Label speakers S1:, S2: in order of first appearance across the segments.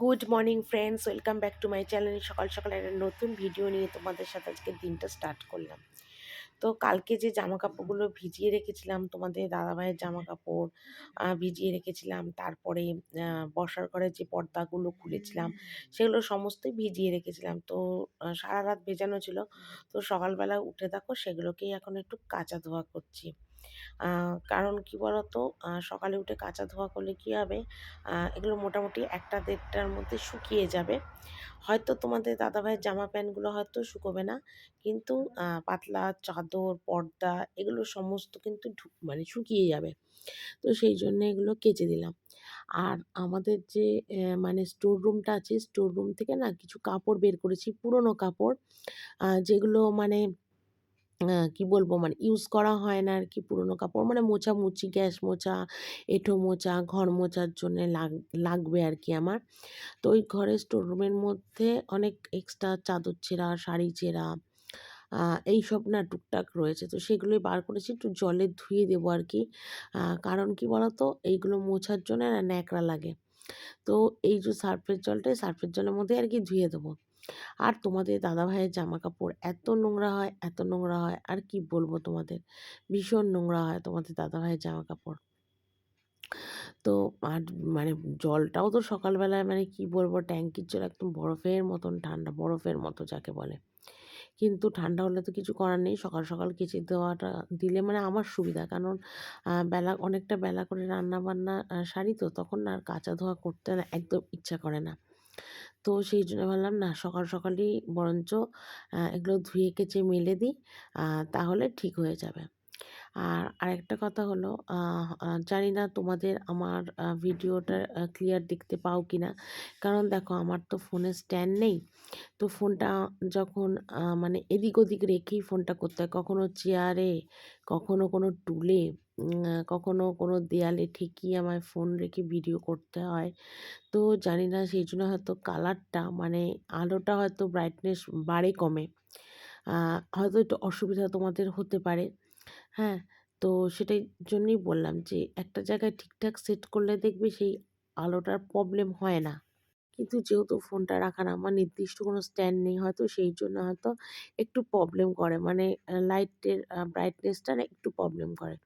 S1: Good morning friends, welcome back to my channel. সকাল সকাল একটা নতুন ভিডিও নিয়ে তোমাদের সাথে আজকে দিনটা স্টার্ট করলাম। তো কালকে যে জামা কাপড়গুলো ভিজিয়ে রেখেছিলাম, তোমাদের দাদাভাইয়ের জামা কাপড় ভিজিয়ে রেখেছিলাম, তারপরে বসার ঘরে যে পর্দাগুলো খুলেছিলাম, সেগুলো সমস্তই ভিজিয়ে রেখেছিলাম। তো সারা রাত ভেজানো ছিল। তো সকালবেলা উঠে দেখো, সেগুলোকেই এখন একটু কাঁচা ধোয়া করছি। কারণ কি বলতো? সকালে উঠে কাঁচা ধোয়া করলে কি হবে? এগুলো মোটামুটি একটা দেড়টার মধ্যে শুকিয়ে যাবে। হয়তো তোমাদের দাদাভাইয়ের জামা প্যান্টগুলো হয়তো শুকোবে না। কিন্তু পাতলা চাদর, পর্দা এগুলো সমস্ত কিন্তু মানে শুকিয়ে যাবে। তো সেই জন্য এগুলো কেচে দিলাম। আর আমাদের যে মানে স্টোর রুমটা আছে স্টোর রুম থেকে না কিছু কাপড় বের করেছি, পুরনো কাপড়। যেগুলো মানে কি বলব মানে ইউজ করা হয় না আর কি পুরনো কাপড় মানে মোছামুছি, গ্যাস মোছা, এঁঠো মোছা, ঘর মোছার জন্যে লাগ লাগবে আরকি আমার। তো ওই ঘরের স্টোর রুমের মধ্যে অনেক এক্সট্রা চাদর ছেঁড়া, শাড়ি ছেঁড়া আ এইসব না টুকটাক রয়েছে। তো সেগুলোই বার করেছি একটু জলে ধুয়ে দেবো আর কি কারণ কি বলতো এইগুলো মোছার জন্য ন্যাকড়া লাগে। তো এই যে সার্ফের জলটা এই সার্ফের জলের মধ্যে আর কি ধুয়ে দেবো। আর তোমাদের দাদা ভাইয়ের জামা কাপড় এত নোংরা হয়, এত নোংরা হয় আর কি বলব তোমাদের। ভীষণ নোংরা হয় তোমাদের দাদাভাইয়ের জামাকাপড়। তো আর মানে জলটাও তো সকালবেলায় মানে কি বলব ট্যাঙ্কির জল একদম বরফের মতন ঠান্ডা, বরফের মতো যাকে বলে। কিন্তু ঠান্ডা হলে তো কিছু করার নেই। সকাল, সকাল কেচে দেওয়াটা দিলে মানে আমার সুবিধা। কারণ বেলা অনেকটা বেলা করে রান্না-বান্না আ সারি তো তখন আর কাচা ধোয়া করতে না একদম ইচ্ছা করে না। তো সেই জন্য ভাবলাম না সকাল সকালই বরঞ্চ এগুলো ধুয়ে কেচে মেলে দিই। তাহলে ঠিক হয়ে যাবে। আর আরেকটা কথা হলো জানি না তোমাদের আমার ভিডিওটা ক্লিয়ার দেখতে পাও কি না কারণ দেখো আমার তো ফোনে স্ট্যান্ড নেই। তো ফোনটা যখন মানে এদিক ওদিক রেখেই ফোনটা করতে হয়। কখনো চেয়ারে, কখনো কোনো টুলে, কখনো কোনো দেয়ালে ঠেকিয়ে আমায় ফোন রেখে ভিডিও করতে হয়। তো জানি না সেই জন্য হয়তো কালারটা মানে আলোটা হয়তো ব্রাইটনেস বাড়ে কমে। হয়তো একটু অসুবিধা তোমাদের হতে পারে। হ্যাঁ? তো সেটাই জন্যই বললাম যে একটা জায়গায় ঠিকঠাক সেট করলে দেখবে সেই আলোটার প্রবলেম হয় না। কিন্তু যেহেতু ফোনটা রাখার আমার নির্দিষ্ট কোনো স্ট্যান্ড নেই হয়তো সেই জন্য হয়তো একটু প্রবলেম করে। মানে লাইটের ব্রাইটনেসটা একটু প্রবলেম করে।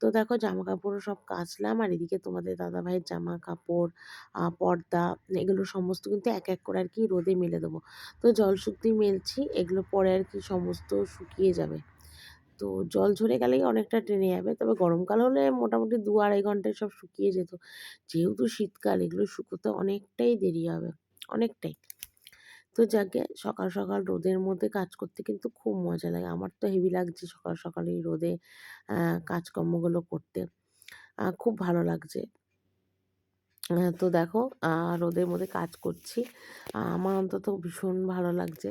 S1: তো দেখো জামাকাপড়ও সব কাচলাম আর এদিকে তোমাদের দাদা ভাইয়ের জামাকাপড়, আ পর্দা এগুলো সমস্ত কিন্তু এক, এক করে আর কি রোদে মেলে দেবো। তো জলশুত্তি মেলছি এগুলো পরে আর কি সমস্ত শুকিয়ে যাবে। তো জল ঝরে গেলেই অনেকটা টেনে যাবে। তবে গরমকাল হলে মোটামুটি ২-২.৫ ঘন্টায় সব শুকিয়ে যেত। যেহেতু শীতকাল এগুলো শুকোতে অনেকটাই দেরি হবে, অনেকটাই। তো যাকগে সকাল, সকাল রোদের মধ্যে কাজ করতে কিন্তু খুব মজা লাগে। আমার তো হেভি লাগছে সকাল, সকাল এই রোদে কাজকর্মগুলো করতে। খুব ভালো লাগছে। তো দেখো রোদের মধ্যে কাজ করছি। আমার অন্তত ভীষণ ভালো লাগছে।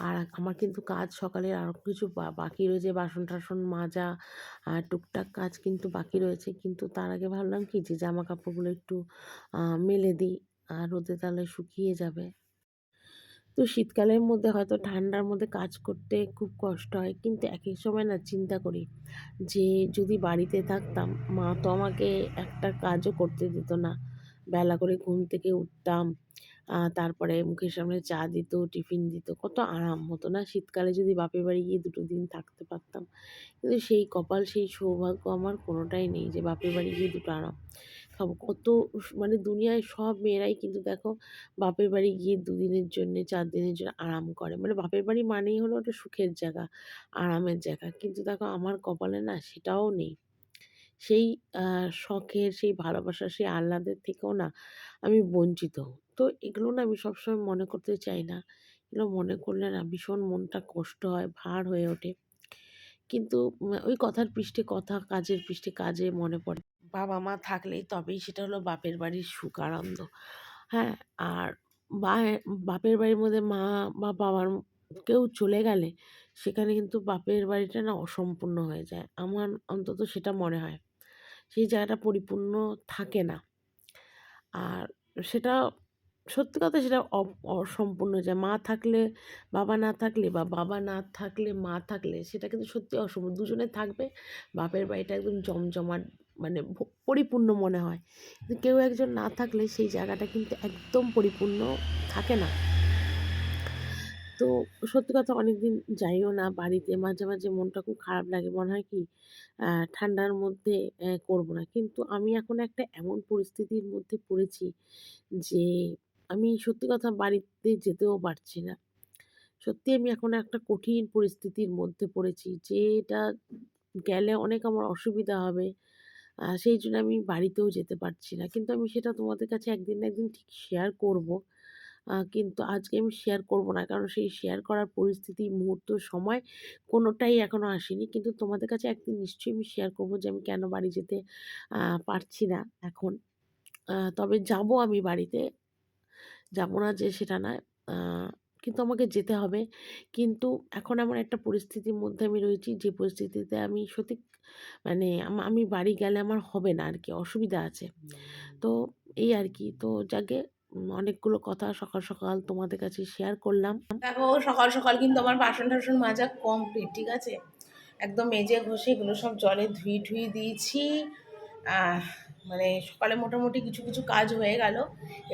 S1: আর আমার কিন্তু কাজ সকালের আরও কিছু বাকি রয়েছে বাসন-টাসন মাজা, আ টুকটাক কাজ কিন্তু বাকি রয়েছে। কিন্তু তার আগে ভাবলাম কি যে জামা কাপড়গুলো একটু মেলে দিই। আর রোদে তাহলে শুকিয়ে যাবে। তো শীতকালের মধ্যে হয়তো ঠান্ডার মধ্যে কাজ করতে খুব কষ্ট হয়। কিন্তু একেক সময় না চিন্তা করি যে যদি বাড়িতে থাকতাম মা তো আমাকে একটা কাজও করতে দিত না। বেলা করে ঘুম থেকে উঠতাম। তারপরে মুখের সামনে চা দিত, টিফিন দিত। কত আরাম হতো না? শীতকালে যদি বাপের বাড়ি গিয়ে দুটো দিন থাকতে পারতাম। কিন্তু সেই কপাল, সেই সৌভাগ্য আমার কোনোটাই নেই যে বাপের বাড়ি গিয়ে দুটো আরাম খাব। কত মানে দুনিয়ায় সব মেয়েরাই কিন্তু দেখো বাপের বাড়ি গিয়ে দুদিনের জন্যে চার দিনের জন্য আরাম করে। মানে বাপের বাড়ি মানেই হলো একটা সুখের জায়গা, আরামের জায়গা। কিন্তু দেখো আমার কপালে না সেটাও নেই। সেই শখের, সেই ভালোবাসা সেই আহ্লাদের থেকেও না আমি বঞ্চিত। তো এগুলো না আমি সবসময় মনে করতে চাই না। এগুলো মনে করলে না ভীষণ মনটা কষ্ট হয়, ভার হয়ে ওঠে। কিন্তু ওই কথার পৃষ্ঠে কথা, কাজের পৃষ্ঠে কাজে মনে পড়ে। বাবা-মা থাকলেই তবেই সেটা হলো বাপের বাড়ির সুখ, আনন্দ। হ্যাঁ? আর বাপের বাড়ির মধ্যে মা বা বাবার কেউ চলে গেলে সেখানে কিন্তু বাপের বাড়িটা না অসম্পূর্ণ হয়ে যায়। আমার অন্তত সেটা মনে হয়। সেই জায়গাটা পরিপূর্ণ থাকে না। আর সেটা, সত্যি কথা সেটা অসম্পূর্ণ যায়। মা থাকলে, বাবা না থাকলে বা বাবা না থাকলে, মা থাকলে সেটা কিন্তু সত্যি অসম্পূর্ণ। দুজনে থাকবে, বাপের বাড়িটা একদম জমজমাট মানে পরিপূর্ণ মনে হয়। কিন্তু কেউ একজন না থাকলে সেই জায়গাটা কিন্তু একদম পরিপূর্ণ থাকে না। তো সত্যি কথা অনেকদিন যাইও না বাড়িতে, মাঝে মাঝে মনটা খুব খারাপ লাগে। মনে হয় কি ঠান্ডার মধ্যে করব না। কিন্তু আমি এখন একটা এমন পরিস্থিতির মধ্যে পড়েছি যে আমি সত্যি কথা বাড়িতে যেতেও পারছি না। সত্যি আমি এখন একটা কঠিন পরিস্থিতির মধ্যে পড়েছি। যেটা গেলে অনেক আমার অসুবিধা হবে। সেই জন্য আমি বাড়িতেও যেতে পারছি না। কিন্তু আমি সেটা তোমাদের কাছে একদিন না একদিন ঠিক শেয়ার করব। কিন্তু আজকে আমি শেয়ার করব না। কারণ সেই শেয়ার করার পরিস্থিতি, মুহূর্ত, সময় কোনোটাই এখনও আসেনি। কিন্তু তোমাদের কাছে একদিন নিশ্চয়ই আমি শেয়ার করব যে আমি কেন বাড়ি যেতে পারছি না এখন। তবে যাব আমি বাড়িতে। যাব না যে সেটা না। কিন্তু আমাকে যেতে হবে। কিন্তু এখন এমন একটা পরিস্থিতির মধ্যে আমি রয়েছি, যে পরিস্থিতিতে আমি সত্যি মানে আমি বাড়ি গেলে আমার হবে না আর কি অসুবিধা আছে। তো এই আর কি তো যাকে অনেকগুলো কথা সকাল সকাল তোমাদের কাছে শেয়ার করলাম।
S2: দেখো সকাল সকাল কিন্তু আমার বাসন টাসন মাজা কমপ্লিট ঠিক আছে? একদম মেজে ঘষে এগুলো সব জলে ধুই ধুই দিয়েছি। মানে সকালে মোটামুটি কিছু কিছু কাজ হয়ে গেল।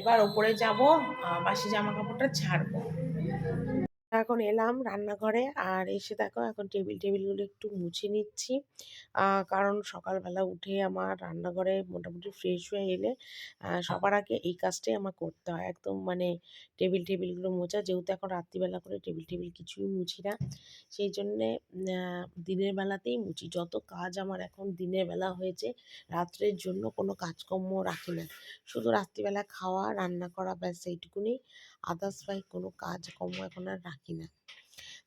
S2: এবার ওপরে যাব বাসি জামা কাপড়টা ছাড়বো।
S1: এখন এলাম রান্নাঘরে আর এসে দেখো এখন টেবিল, টেবিলগুলো একটু মুছে নিচ্ছি। কারণ সকালবেলা উঠে আমার রান্নাঘরে মোটামুটি ফ্রেশ হয়ে এলে সবার আগে এই কাজটাই আমার করতে হয়। একদম মানে টেবিল, টেবিলগুলো মোছা, যেহেতু এখন রাত্রিবেলা করে টেবিল টেবিল কিছুই মুছি না, সেই জন্যে দিনের বেলাতেই মুছি। যত কাজ আমার এখন দিনের বেলা হয়েছে, রাত্রের জন্য কোনো কাজকর্ম রাখি না। শুধু রাত্রিবেলা খাওয়া, রান্না করা, ব্যাস এইটুকুনি। আদার্স ভাই কোনো কাজকর্ম এখন আর রাখি না।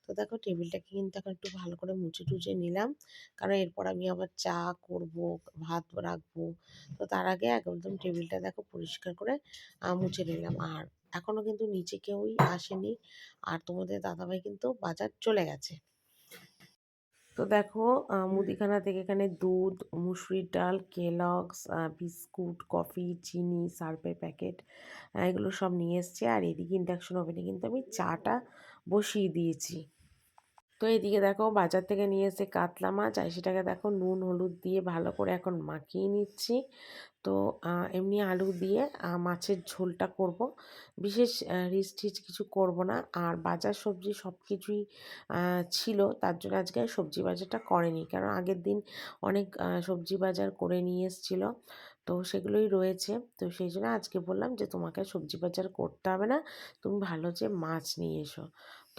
S1: তো দেখো টেবিলটাকে কিন্তু এখন একটু ভালো করে মুছে টুছে নিলাম। কারণ এরপর আমি আবার চা করব, ভাত রাখব। তো তার আগে একদম টেবিলটা দেখো পরিষ্কার করে মুছে নিলাম। আর এখনও কিন্তু নিচে কেউই আসেনি। আর তোমাদের দাদাভাই কিন্তু বাজার চলে গেছে। তো দেখো মুদিখানা থেকে এখানে দুধ মুসুরির ডাল কেলগস বিস্কুট কফি চিনি সার্ফের প্যাকেট এগুলো সব নিয়ে এসছে। আর এদিকে ইন্ডাকশন ওভেনে কিন্তু আমি চাটা বসিয়ে দিয়েছি। তো এদিকে দেখো বাজার থেকে নিয়ে এসে কাতলা মাছ, আর সেটাকে দেখো নুন, হলুদ দিয়ে ভালো করে এখন মাখিয়ে নিচ্ছি। তো এমনি আলু দিয়ে মাছের ঝোলটা করব। বিশেষ রিচ টিচ কিছু করব না। আর বাজার সবজি সব কিছুই ছিল, তার জন্য আজকে সবজি বাজারটা করেনি। কারণ আগের দিন অনেক সবজি বাজার করে নিয়ে এসেছিল, তো সেগুলোই রয়েছে। তো সেই জন্য আজকে বললাম যে তোমাকে সবজি বাজার করতে হবে না। তুমি ভালো যে মাছ নিয়ে এসো।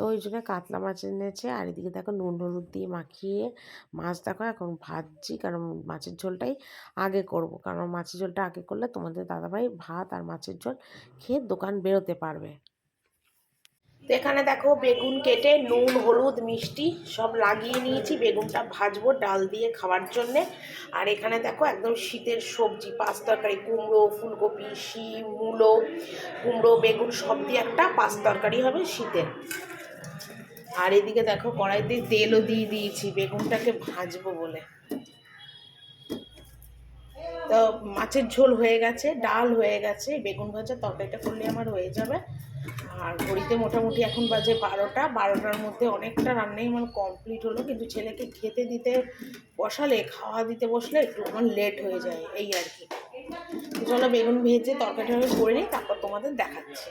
S1: তো ওই জন্য কাতলা মাছ এনেছে। আর এদিকে দেখো নুন, হলুদ দিয়ে মাখিয়ে মাছ দেখো এখন ভাজছি। কারণ মাছের ঝোলটাই আগে করব। কারণ মাছের ঝোলটা আগে করলে তোমাদের দাদাভাই ভাত আর মাছের ঝোল খেয়ে দোকান বেরোতে পারবে।
S2: তো এখানে দেখো বেগুন কেটে, নুন, হলুদ, মিষ্টি সব লাগিয়ে নিয়েছি। বেগুনটা ভাজবো ডাল দিয়ে খাওয়ার জন্যে। আর এখানে দেখো একদম শীতের সবজি, পাঁচ তরকারি, কুমড়ো, ফুলকপি, শিম, মূলো, কুমড়ো, বেগুন সব দিয়ে একটা পাঁচ তরকারি হবে শীতের। আর এদিকে দেখো কড়াইতে তেলও দিয়ে দিয়েছি, বেগুনটাকে ভাজবো বলে। তো মাছের ঝোল হয়ে গেছে, ডাল হয়ে গেছে, বেগুন ভাজা, তরকারিটা করলে আমার হয়ে যাবে। আর ঘড়িতে মোটামুটি এখন বাজে বারোটা, বারোটার মধ্যে অনেকটা রান্নাই আমার কমপ্লিট হলো, কিন্তু ছেলেকে খেতে দিতে বসালে, খাওয়া দিতে বসলে একটু আমার লেট হয়ে যায়, এই আর কি। চলো বেগুন ভেজে তরকারিটা করে নিই, তারপর তোমাদের দেখাচ্ছি।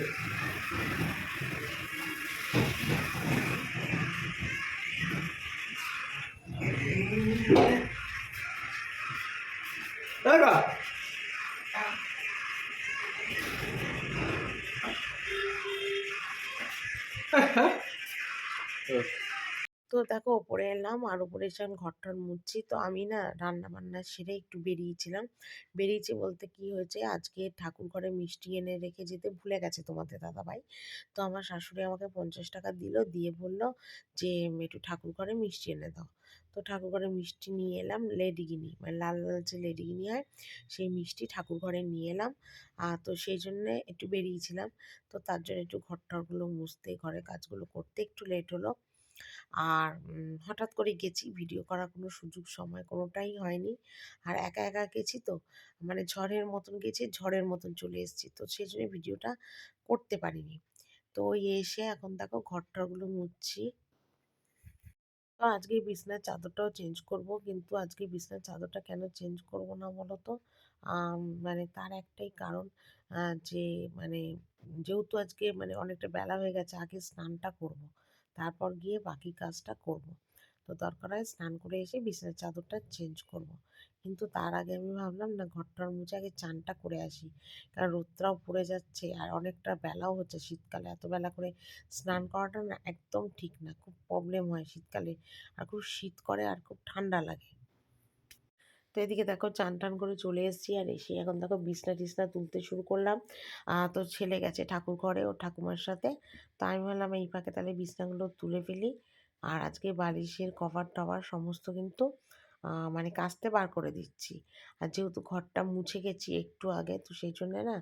S2: 是。来着。哎哎。嗯。
S1: তো দেখো ওপরে এলাম আর ওপরে এসে আমি ঘরটর মুছছি। তো আমি না রান্না বান্না সেরে একটু বেরিয়েছিলাম। বেরিয়েছি বলতে কি হয়েছে, আজকে ঠাকুর ঘরে মিষ্টি এনে রেখে যেতে ভুলে গেছে তোমাদের দাদাভাই। তো আমার শাশুড়ি আমাকে পঞ্চাশ টাকা দিল, দিয়ে বলল যে, একটু ঠাকুর ঘরে মিষ্টি এনে দাও। তো ঠাকুর ঘরে মিষ্টি নিয়ে এলাম লেডিগিনি মানে লাল লাল যে লেডিগিনি হয়, সেই মিষ্টি ঠাকুর ঘরে নিয়ে এলাম। আর তো সেই জন্যে একটু বেরিয়েছিলাম। তো তার জন্য একটু ঘর টরগুলো মুছতে, ঘরের কাজগুলো করতে একটু লেট হলো। আর হঠাৎ করে গেছি, ভিডিও করার কোনো সুযোগ, সময় কোনোটাই হয়নি। আর একা একা গেছি তো মানে ঝড়ের মতন গেছি, ঝড়ের মতন চলে এসেছি, তো সেই জন্য ভিডিওটা করতে পারিনি। তো এসে এখন দেখো ঘর টরগুলো মুছছি। তো আজকে বিছানার চাদরটাও চেঞ্জ করব, কিন্তু আজকে বিছানার চাদরটা কেন চেঞ্জ করব না বলো তো? মানে তার একটাই কারণ যে মানে যেহেতু আজকে মানে অনেকটা বেলা হয়ে গেছে, আগে স্নানটা করব। তারপর গিয়ে বাকি কাজটা করব। তো দরকার হয় স্নান করে এসে বিছানার চাদরটা চেঞ্জ করব। কিন্তু তার আগে আমি ভাবলাম, না, ঘরটার মুছে আগে চানটা করে আসি। কারণ রোদটাও পড়ে যাচ্ছে আর অনেকটা বেলাও হচ্ছে শীতকালে। এত বেলা করে স্নান করাটা না একদম ঠিক না। খুব প্রবলেম হয় শীতকালে। আর খুব শীত করে আর খুব ঠান্ডা লাগে। তো এদিকে দেখো চান টান করে চলে এসেছি আর এসে এখন দেখো বিছনা টিছনা তুলতে শুরু করলাম। তো ছেলে গেছে ঠাকুর ঘরে ও ঠাকুমার সাথে। তো আমি ভাবলাম এই ফাঁকে তাহলে বিছনাগুলো তুলে ফেলি। আর আজকে বালিশের কভার টভার সমস্ত কিন্তু মানে কাস্তে বার করে দিচ্ছি। আর যেহেতু ঘরটা মুছে গেছি একটু আগে, তো সেই জন্য না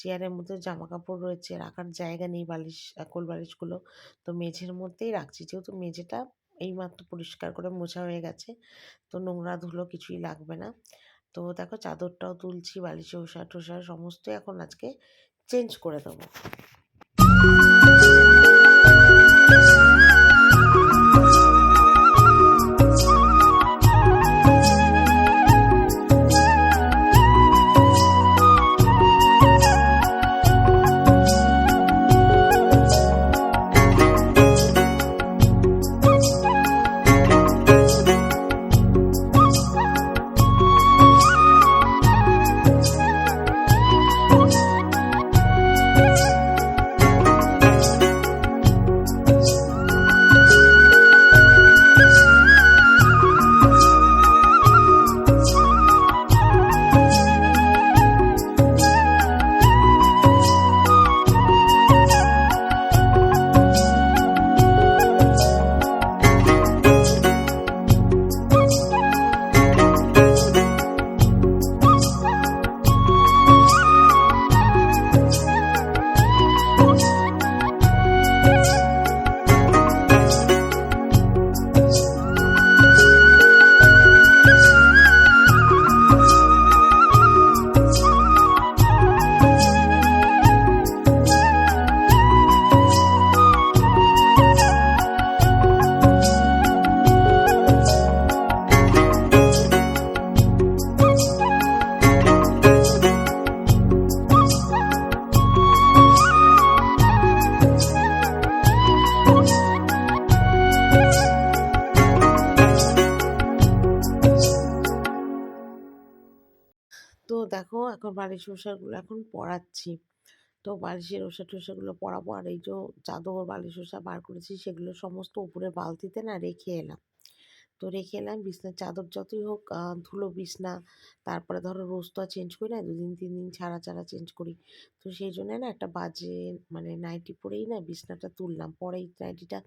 S1: চেয়ারের মধ্যে জামা কাপড় রয়েছে, রাখার জায়গা নেই বালিশ কোল বালিশগুলো। তো মেঝের মধ্যেই রাখছি। যেহেতু মেঝেটা এইমাত্র পরিষ্কার করে মোছা হয়ে গেছে। তো নোংরা ধুলো কিছুই লাগবে না। তো দেখো চাদরটাও তুলছি, বালিশে ওষা টোষা সমস্ত এখন আজকে চেঞ্জ করে দেবো। দেখো এখন বালিশ ওষাগুলো এখন পড়াচ্ছি। তো বালিশের ওষা টোষাগুলো পরাবো আর এই যে চাদর বালিশ ওষা বার করেছি সেগুলো সমস্ত উপরে বালতিতে না রেখে এলাম। তো রেখে এলাম বিছনার চাদর যতই হোক ধুলো বিছনা, তারপরে ধরো রোজ তো আর চেঞ্জ করি না, দুদিন তিন দিন ছাড়া ছাড়া চেঞ্জ করি। তো সেই জন্য না একটা বাজে মানে নাইটি পরেই না বিছনাটা তুললাম পরে এই নাইটিটা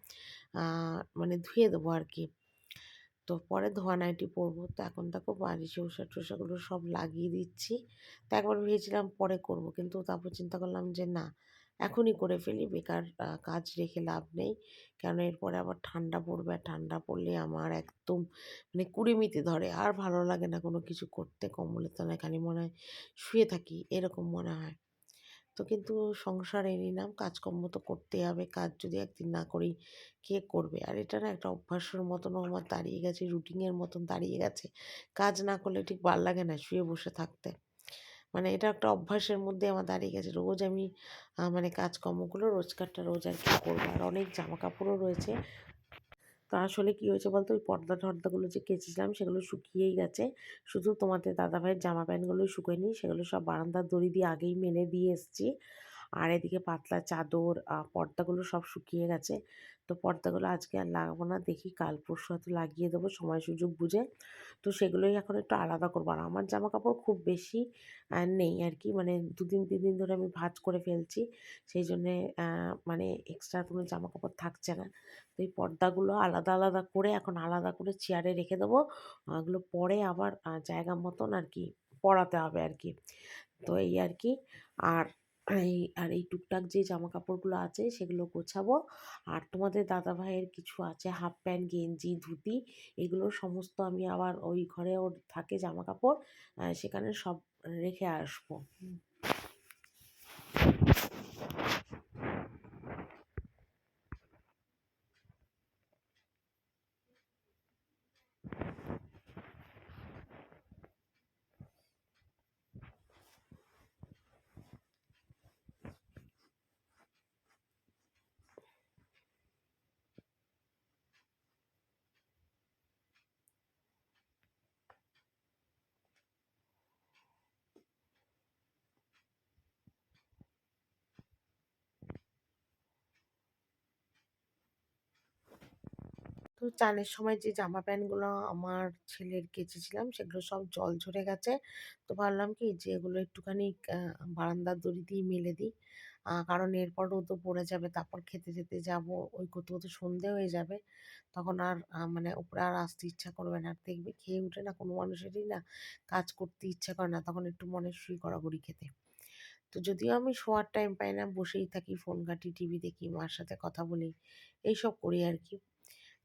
S1: মানে ধুয়ে দেবো আর কি। তো পরে ধোয়া নাইটি পরবো। তো এখন দেখো বালিশে ওষা টোষাগুলো সব লাগিয়ে দিচ্ছি। তো একবার ভেবেছিলাম পরে করব কিন্তু তারপর চিন্তা করলাম যে না, এখনই করে ফেলি। বেকার কাজ রেখে লাভ নেই। কেন এরপরে আবার ঠান্ডা পড়বে আর ঠান্ডা পড়লে আমার একদম মানে কুড়িমিতে ধরে। আর ভালো লাগে না কোনো কিছু করতে, কম্বলের তলায় খালি মনে হয় শুয়ে থাকি, এরকম মনে হয়। তো কিন্তু সংসারে নিলাম কাজকর্ম তো করতেই হবে। কাজ যদি একদিন না করি, কে করবে? আর এটা না একটা অভ্যাসের মতনও আমার দাঁড়িয়ে গেছে রুটিনের মতন দাঁড়িয়ে গেছে। কাজ না করলে ঠিক ভালো লাগে না শুয়ে বসে থাকতে। মানে এটা একটা অভ্যাসের মধ্যে আমার দাঁড়িয়ে গেছে। রোজ আমি মানে কাজকর্মগুলো রোজকারটা রোজ আর কি করব। আর অনেক জামা কাপড়ও রয়েছে। তো আসলে কি হয়েছে বলতো? ওই পর্দা টর্দাগুলো যে কেচেছিলাম সেগুলো শুকিয়েই গেছে। শুধু তোমাদের দাদাভাইয়ের জামা প্যান্টগুলোই শুকোয়নি, সেগুলো সব বারান্দার দড়ি দিয়ে আগেই মেলে দিয়ে এসেছি। আর এদিকে পাতলা চাদর পর্দাগুলো সব শুকিয়ে গেছে। তো পর্দাগুলো আজকে আর লাগাবো না, দেখি কাল পরশু হয়তো লাগিয়ে দেবো সময় সুযোগ বুঝে। তো সেগুলোই এখন একটু আলাদা করব। আর আমার জামা কাপড় খুব বেশি নেই আর কি মানে দুদিন, তিন দিন ধরে আমি ভাজ করে ফেলছি। সেই জন্যে মানে এক্সট্রা কোনো জামা কাপড় থাকছে না। তো এই পর্দাগুলো আলাদা আলাদা করে এখন আলাদা করে চেয়ারে রেখে দেবো। ওগুলো পরে আবার জায়গা মতন আর কি পরাতে হবে আর কি তো এই আর কি আর এই, আর এই টুকটাক যে জামা কাপড়গুলো আছে সেগুলো গোছাবো। আর তোমাদের দাদা ভাইয়ের কিছু আছে হাফ প্যান্ট গেঞ্জি, ধুতি, এগুলো সমস্ত আমি আবার ওই ঘরে ওর থাকে জামা কাপড় সেখানে সব রেখে আসব। তো চানের সময় যে জামা প্যান্টগুলো আমার ছেলের কেচেছিলাম, সেগুলো সব জল ঝরে গেছে। তো ভাবলাম কি যে এগুলো একটুখানি বারান্দার দড়ি দিয়ে মেলে দিই। কারণ এরপর তো পড়ে যাবে, তারপর খেতে যেতে যাব, ওই করতে করতে সন্ধে হয়ে যাবে। তখন আর মানে উপরে আর আসতে ইচ্ছা করবে না। আর দেখবে খেয়ে উঠে না কোনো মানুষেরই না কাজ করতে ইচ্ছা করে না, তখন একটু মনে শুই কড়াগড়ি খেতে। তো যদিও আমি শোয়ার টাইম পাই না, বসেই থাকি, ফোন ঘাঁটি টিভি দেখি, মার সাথে কথা বলি, এইসব করি আর কি।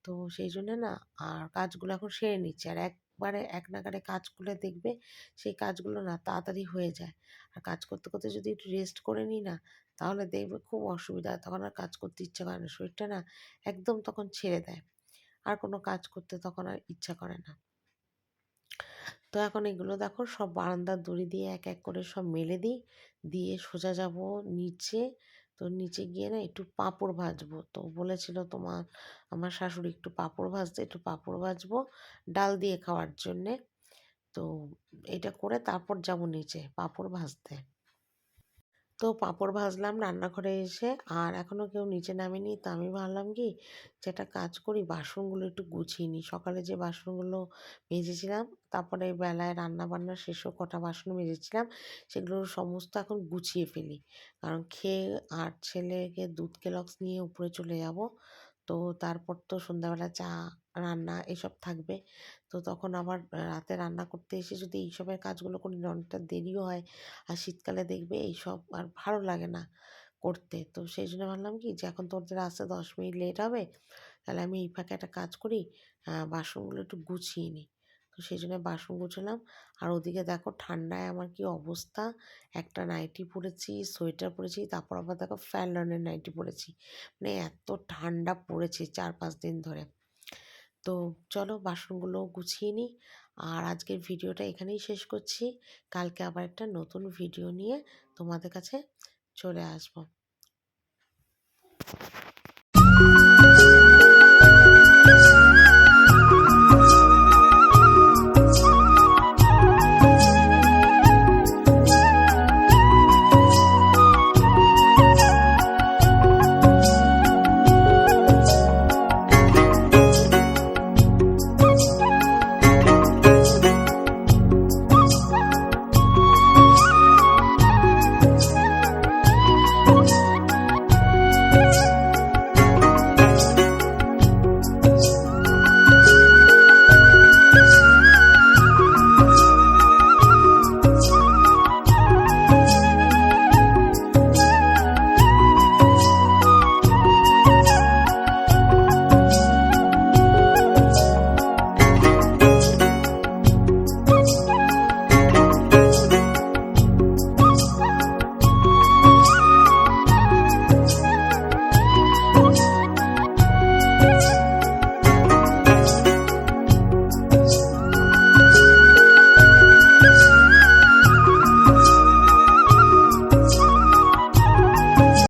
S1: তো সেই জন্যে না, আর কাজগুলো এখন সেরে নিচ্ছি। আর একবারে এক নাগাড়ে কাজ করলে দেখবে সেই কাজগুলো না তাড়াতাড়ি হয়ে যায়। আর কাজ করতে করতে যদি একটু রেস্ট করে নিই না, তাহলে দেখবে খুব অসুবিধা। তখন আর কাজ করতে ইচ্ছা করে না। শরীরটা না একদম তখন ছেড়ে দেয়। আর কোনো কাজ করতে তখন আর ইচ্ছা করে না। তো এখন এগুলো দেখো সব বারান্দার দড়ি দিয়ে এক এক করে সব মেলে দিই। দিয়ে সোজা যাব নিচে। তো নিচে গিয়ে না একটু পাঁপড় ভাজবো। তো বলেছিল তোমার, আমার শাশুড়ি একটু পাঁপড় ভাজতে, একটু পাঁপড় ভাজবো ডাল দিয়ে খাওয়ার জন্যে। তো এটা করে তারপর যাব নিচে পাঁপড় ভাজতে। তো পাঁপড় ভাজলাম রান্নাঘরে এসে। আর এখনও কেউ নিচে নামেনি, তো আমি ভাবলাম কি, যে একটা কাজ করি, বাসনগুলো একটু গুছিয়ে নিই। সকালে যে বাসনগুলো মেজেছিলাম, তারপরে বেলায় রান্না বান্না শেষও কটা বাসন মেজেছিলাম, সেগুলো সমস্ত এখন গুছিয়ে ফেলি। কারণ খেয়ে আর ছেলেকে দুধ কেলক্স নিয়ে উপরে চলে যাব, তো তারপর তো সন্ধ্যাবেলা চা রান্না এসব থাকবে। তো তখন আবার রাতে রান্না করতে এসে যদি এইসবের কাজগুলো করি অনেকটা দেরিও হয় আর শীতকালে দেখবে এইসব আর ভালো লাগে না করতে। তো সেই জন্য ভাবলাম কি, যে এখন তোদের আসতে দশ মিনিট লেট হবে, তাহলে আমি এই ফাঁকে একটা কাজ করি বাসনগুলো একটু গুছিয়ে নিই। তো সেই জন্য বাসন গুছালাম। আর ওদিকে দেখো ঠান্ডায় আমার কি অবস্থা, একটা নাইটি পরেছি সোয়েটার পরেছি, তারপর আবার দেখো ফ্যালনের নাইটি পরেছি মানে এত ঠান্ডা পড়েছে চার পাঁচ দিন ধরে। তো চলো বাসনগুলো গুছিয়ে নিই। আর আজকের ভিডিওটা এখানেই শেষ করছি। কালকে আবার একটা নতুন ভিডিও নিয়ে তোমাদের কাছে চলে আসব।